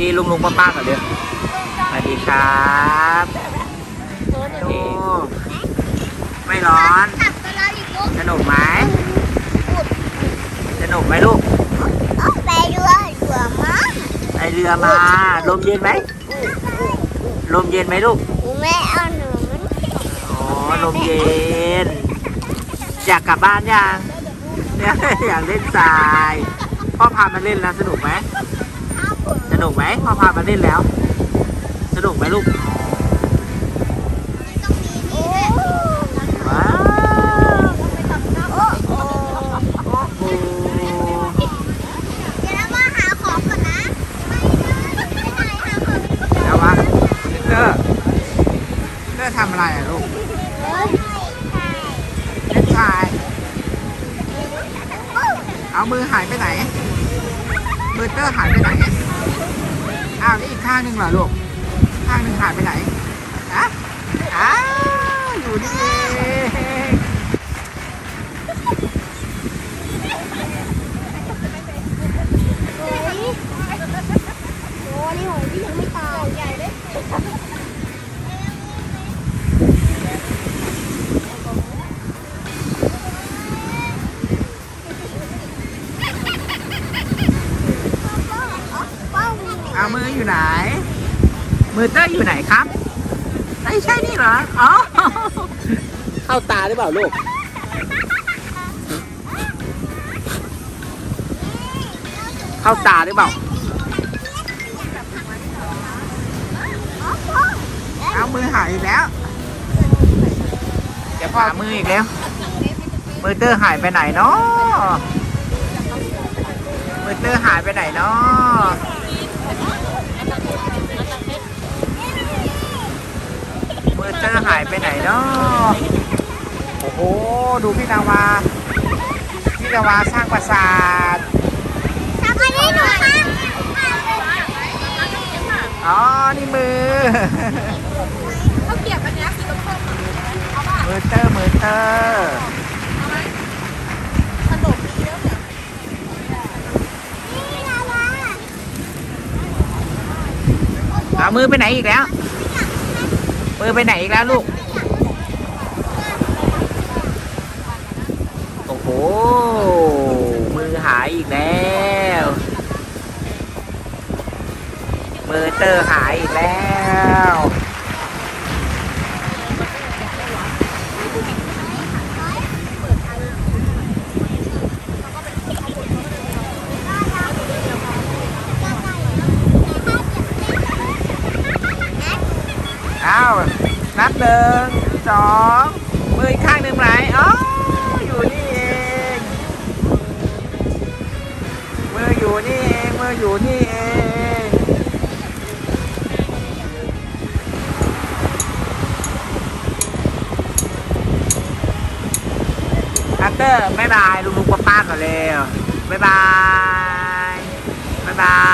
ดีลุงลุงป้าป้าก่อนเร็วสวัสดีครับโอ้ไม่ร้อนขับไปแล้วอีกลูกสนุกไหมสนุกไหมลูก ไปด้วยเรือมั้งไปเรือมา ลมเย็นไหม ลมเย็นไหมลูกแม่เอาหนูมันอ๋อ ลมเย็น อยากกลับบ้านยัง อยากเล่นทราย พ่อพามาเล่นแล้วสนุกไหมส นุกไหมพ่อพามาเล่นแล้ว สนุกไหมลูกโอ้ว้าวโอ้โอ้โอ้โหเดี๋ยวเรามาหาของก่อนนะไม่ได้ไปไหนหาของแล้ววะเตอร์เตอร์ทำอะไรอะลูกเฮ้ยเล่นทราย เอามือหายไปไหน มือเตอร์หายไปไหน อ้าวนี่อีกข้างหนึ่งเหรอลูก ข้างหนึ่งหายไปไหนอะอ้าวอยู่นี่เอง เฮ้ยโอ้นี่หอยที่ยังไม่ตายใหญ่เลย เอามืออยู่ไหน มือเตอร์อยู่ไหนครับไม่ใช่นี่เหรอ อ๋อ เข้าตาหรือเปล่าลูก เข้าตาหรือเปล่า เอามือหายอีกแล้ว เดี๋ยวพามืออีกแล้ว มือเตอร์หายไปไหนเนาะมือเตอร์หายไปไหนเนาะ มือเตอร์หายไปไหนเนาะโอ้โห ดูพี่นาวา พี่นาวาสร้างปราสาททำอันนี้หนูค่ะอ๋อ นี่มือเขาเก็บอันเนี้ยสีส้มๆอะเอาป่ะมือเตอร์มือเตอร์เอาไหมขนมมีเยอะเนี่ย นี่ลาวา เอามือไปไหนอีกแล้ว มือไปไหนอีกแล้วลูก โอ้โห มือหายอีกแล้ว มือเตอร์หายอีกแล้ว อ้าว นับ หนึ่งสองมืออีกข้างหนึ่งไหนอ๋ออยู่นี่เองมืออยู่นี่เองมืออยู่นี่เองอัตเตอร์บ๊ายบายลุงลุงป้าป้าก่อนเร็วบ๊ายบายบ๊ายบาย